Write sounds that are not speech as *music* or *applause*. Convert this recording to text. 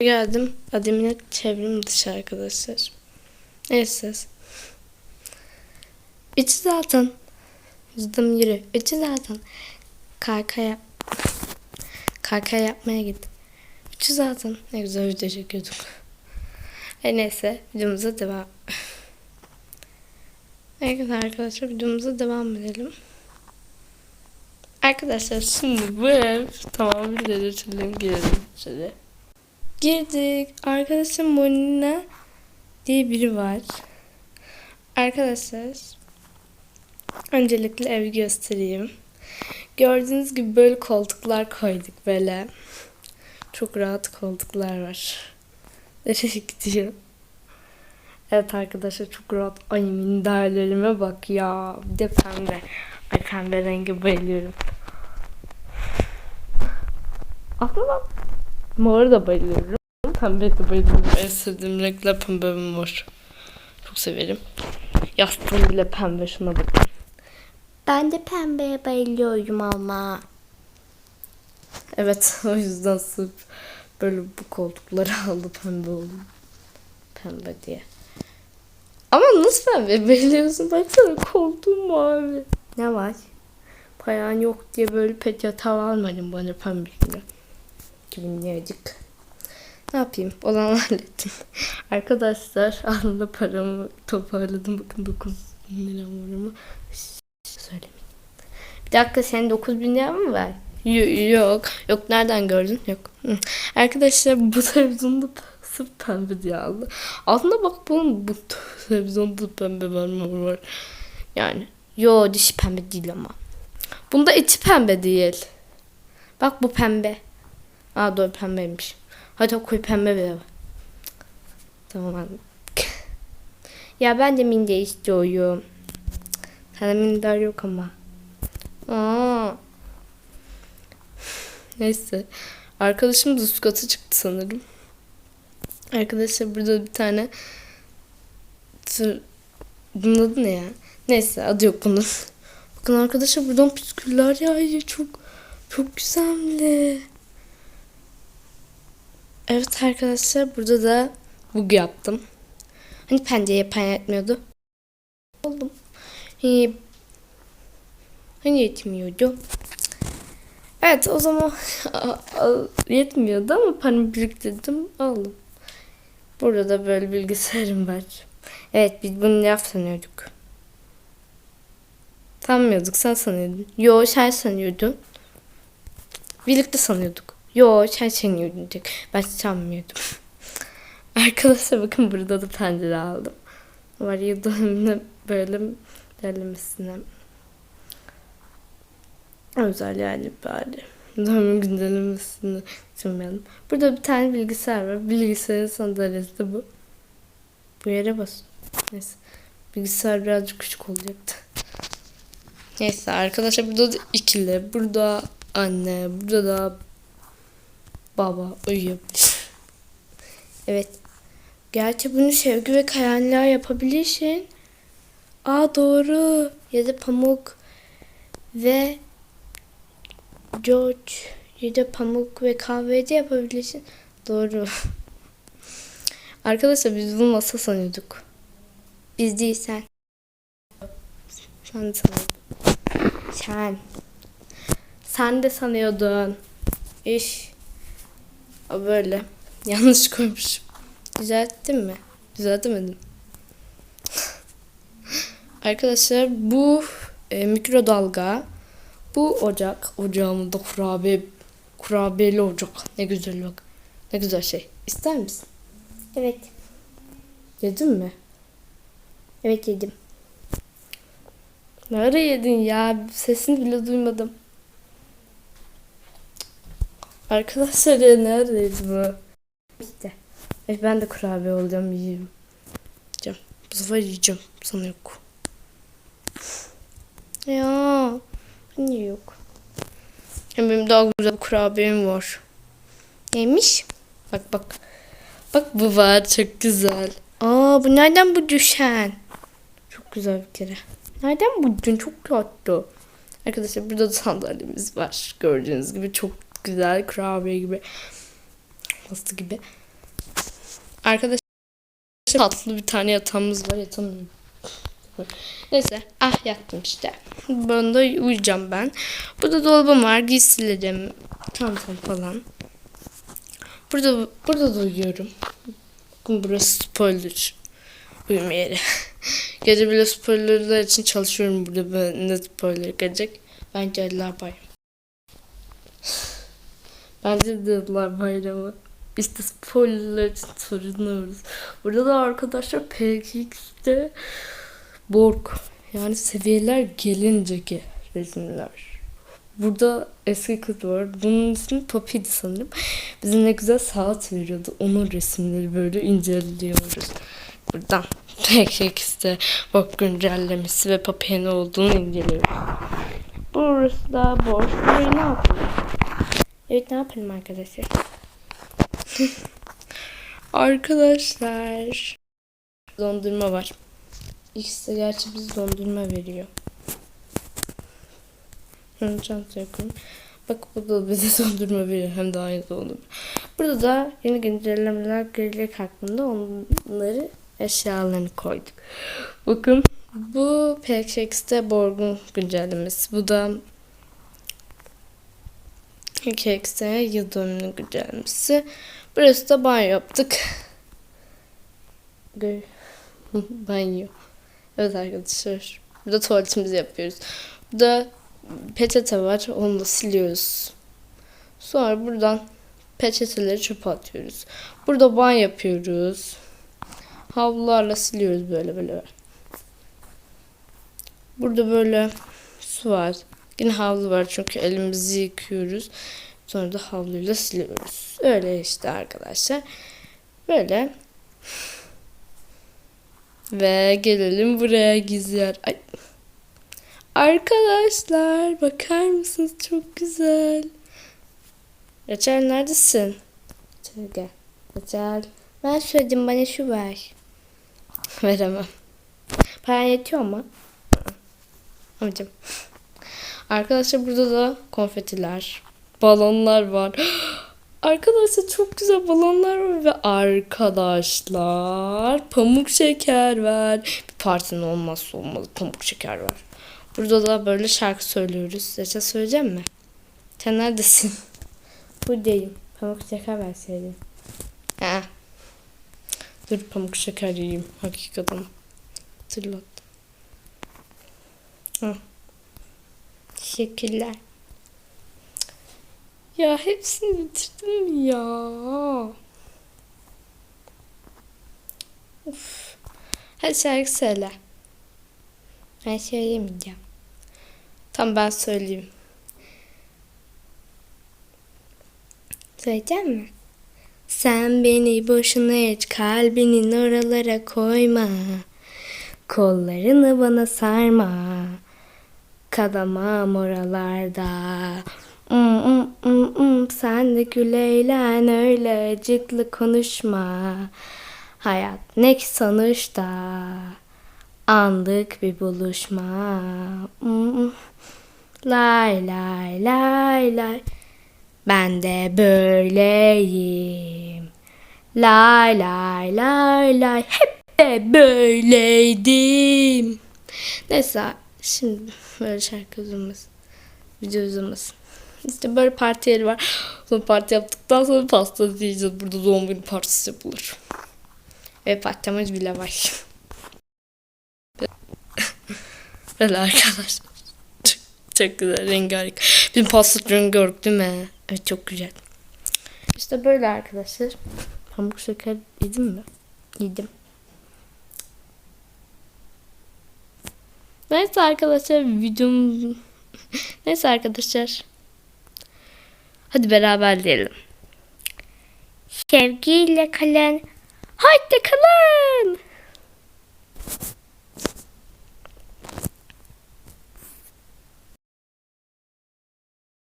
geldim. Ademine çevrim dışı arkadaşlar. Neyse. İçi zaten. Yüzdüm yürü. İçi zaten. Karka yap. Karka yapmaya git. İçi zaten. Ne güzel video çekiyorduk. E neyse. Videomuza devam. Evet arkadaşlar videomuza devam edelim. Arkadaşlar şimdi bu ev tamam bir de geçelim girelim şöyle. Girdik. Arkadaşım Molina diye biri var. Arkadaşlar öncelikle evi göstereyim. Gördüğünüz gibi böyle koltuklar koyduk böyle. Çok rahat koltuklar var. *laughs* Nereye gidiyor? Evet arkadaşlar çok rahat. Ay minderlerime bak ya. Bir de pembe. Ay pembe rengi bayılıyorum. Aslında Mora da bayılıyorum. Pembe de bayılıyorum. En sevdiğim renkler pembe mor. Çok severim. Yastığım bile pembe şuna bakın. Ben de pembeye bayılıyorum ama. Evet *laughs* o yüzden sırf böyle bu koltukları *laughs* aldı pembe oldu. Pembe diye. Ama nasıl pembe *laughs* bayılıyorsun? Baksana koltuğum mavi. Ne var? Paran yok diye böyle pek yatağı almadım bana pembesini. 2000'lercik. Ne yapayım? Olan *laughs* hallettim. Arkadaşlar *laughs* anında paramı toparladım. Bakın 9 bin lira var ama. Söylemeyin. Bir dakika senin 9 bin lira mı var? Yo- Yok. Yok nereden gördün? Yok. Arkadaşlar bu televizyonda sırf pembe diye aldı. Aslında bak bunun bu televizyonda pembe var mı var. Yani. Yo dişi pembe değil ama. Bunda içi pembe değil. Bak bu pembe. Aa doğru pembeymiş. Hadi koy pembe bile var. Tamam ya ben de minde istiyorum. Sana minder yok ama. Aa. Neyse. Arkadaşım da çıktı sanırım. Arkadaşlar burada bir tane tır... Bunun adı ne ya? Neyse adı yok bunun. Bakın arkadaşlar buradan püsküller yağıyor. Çok çok güzelli. Evet arkadaşlar burada da bug yaptım. Hani pencere yapan yetmiyordu. Oldum. Hani, hani yetmiyordu. Evet o zaman *laughs* yetmiyordu ama paramı biriktirdim aldım. Burada da böyle bilgisayarım var. Evet biz bunu laf sanıyorduk. Sanmıyorduk sen sanıyordun. Yo sen sanıyordun. Birlikte sanıyorduk. Yo sen sanıyordun tek. Ben sanmıyordum. *laughs* Arkadaşlar bakın burada da pencere aldım. Var ya dönemine böyle derlemesine. Özel yani bari. Dönemin güncellemesini düşünmeyelim. Burada bir tane bilgisayar var. Bilgisayarın sandalyesi de bu. Bu yere bas. Neyse. Bilgisayar birazcık küçük olacaktı. Neyse arkadaşlar burada da ikili. Burada anne. Burada da baba uyuyabilir. evet. Gerçi bunu Sevgi ve Kayanlığa yapabilirsin. Aa doğru. Ya da Pamuk ve George ya da Pamuk ve kahvede yapabilirsin. Doğru. *laughs* Arkadaşlar biz bunu masa sanıyorduk. Biz değil sen. Sen de sanıyordun. Sen. Sen de sanıyordun. İş. O böyle. *laughs* Yanlış koymuşum. Düzelttim mi? Düzeltemedim. *laughs* Arkadaşlar bu e, mikrodalga. Bu ocak. Ocağımda kurabiye kurabiyeli ocak. Ne güzel bak. Ne güzel şey. İster misin? Evet. Yedin mi? Evet yedim. Nerede yedin ya? Sesini bile duymadım. Arkadaşlar ya neredeydi bu? İşte. E, ben de kurabiye olacağım yiyeyim. Yiyeceğim. Bu sefer yiyeceğim. Sana yok. Ya. Niye yok? Hem benim daha güzel bir kurabiyem var. Neymiş? Bak bak. Bak bu var çok güzel. Aa bu nereden bu düşen? Çok güzel bir kere. Nereden buldun? Çok tatlı. Arkadaşlar burada da sandalyemiz var. Gördüğünüz gibi çok güzel kurabiye gibi. Pasta gibi. Arkadaşlar tatlı bir tane yatağımız var. Yatamıyorum. Neyse. Ah yattım işte. Bunda uyuyacağım ben. Burada dolabım var. Giysilerim. Çantam falan. Burada burada da uyuyorum. Burası spoiler. Uyuma yeri. *laughs* Gece bile spoilerlar için çalışıyorum burada. Ben ne spoiler gelecek? Ben Cadılar Bayramı. Bence Cadılar Bayramı. İşte spoilerlar için sorunuyoruz. Burada da arkadaşlar PKX'de Borg. Yani seviyeler gelince ki resimler. Burada eski kız var. Bunun ismi Poppy'di sanırım. Bize ne güzel saat veriyordu. Onun resimleri böyle inceliyoruz. Buradan PKX'de Borg güncellemesi ve Poppy'ye ne olduğunu inceliyoruz. Burası da boş. Burayı ne yapalım? Evet ne yapalım arkadaşlar? *laughs* Arkadaşlar. Dondurma var. İkisi de gerçi biz dondurma veriyor. Çantaya koyayım. Bak bu da bize *laughs* dondurma veriyor. Hem de aynı dondurma. Burada da yeni güncellemeler gelecek hakkında onları eşyalarını koyduk. Bakın bu PXX'te Borg'un güncellemesi. Bu da PXX'te yıl dönümünün güncellemesi. Burası da banyo yaptık. *laughs* Banyo. Evet arkadaşlar. Burada tuvaletimizi yapıyoruz. Burada peçete var. Onu da siliyoruz. Sonra buradan peçeteleri çöpe atıyoruz. Burada banyo yapıyoruz. Havlularla siliyoruz böyle böyle. Burada böyle su var. Yine havlu var çünkü elimizi yıkıyoruz. Sonra da havluyla siliyoruz. Öyle işte arkadaşlar. Böyle. Ve gelelim buraya gizli yer. Ay. Arkadaşlar bakar mısınız? Çok güzel. Reçel neredesin? Şöyle gel. Güzel. Ben söyledim bana şu ver. *laughs* Veremem. Paran yetiyor mu? Amcım. Arkadaşlar burada da konfetiler, balonlar var. *gasps* Arkadaşlar çok güzel balonlar var ve arkadaşlar pamuk şeker var. Bir partinin olmazsa olmazı pamuk şeker var. Burada da böyle şarkı söylüyoruz. Reçel söyleyeceğim mi? Sen neredesin? *laughs* Buradayım. Pamuk şeker verseydin. Ha. Dur pamuk şeker yiyeyim. Hakikaten. Hatırlattım. Teşekkürler. Ya hepsini bitirdim ya. Of. Hadi şarkı söyle. Ben söyleyemeyeceğim. Tamam ben söyleyeyim. Söyleyeceğim mi? Sen beni boşuna hiç kalbinin oralara koyma. Kollarını bana sarma. Kalamam oralarda. Mm, mm, mm, mm. Sen de gül eğlen öyle acıklı konuşma. Hayat ne ki sonuçta. Andık bir buluşma. Mm, mm. Lay lay lay lay. Ben de böyleyim. Lay lay lay lay. Hep de böyleydim. Neyse şimdi böyle şarkı uzamasın. Video uzamasın. İşte böyle parti yeri var. Sonra parti yaptıktan sonra pasta yiyeceğiz. Burada doğum günü partisi yapılır. Ve patlamacı bile var. *laughs* Böyle arkadaşlar. Çok, çok güzel rengarenk. Bir pasta rengarenk değil mi? Evet çok güzel. İşte böyle arkadaşlar. Pamuk şeker yedin mi? Yedim. Neyse arkadaşlar videom... Neyse arkadaşlar. Hadi beraber diyelim. Sevgiyle kalın. Hoşça kalın.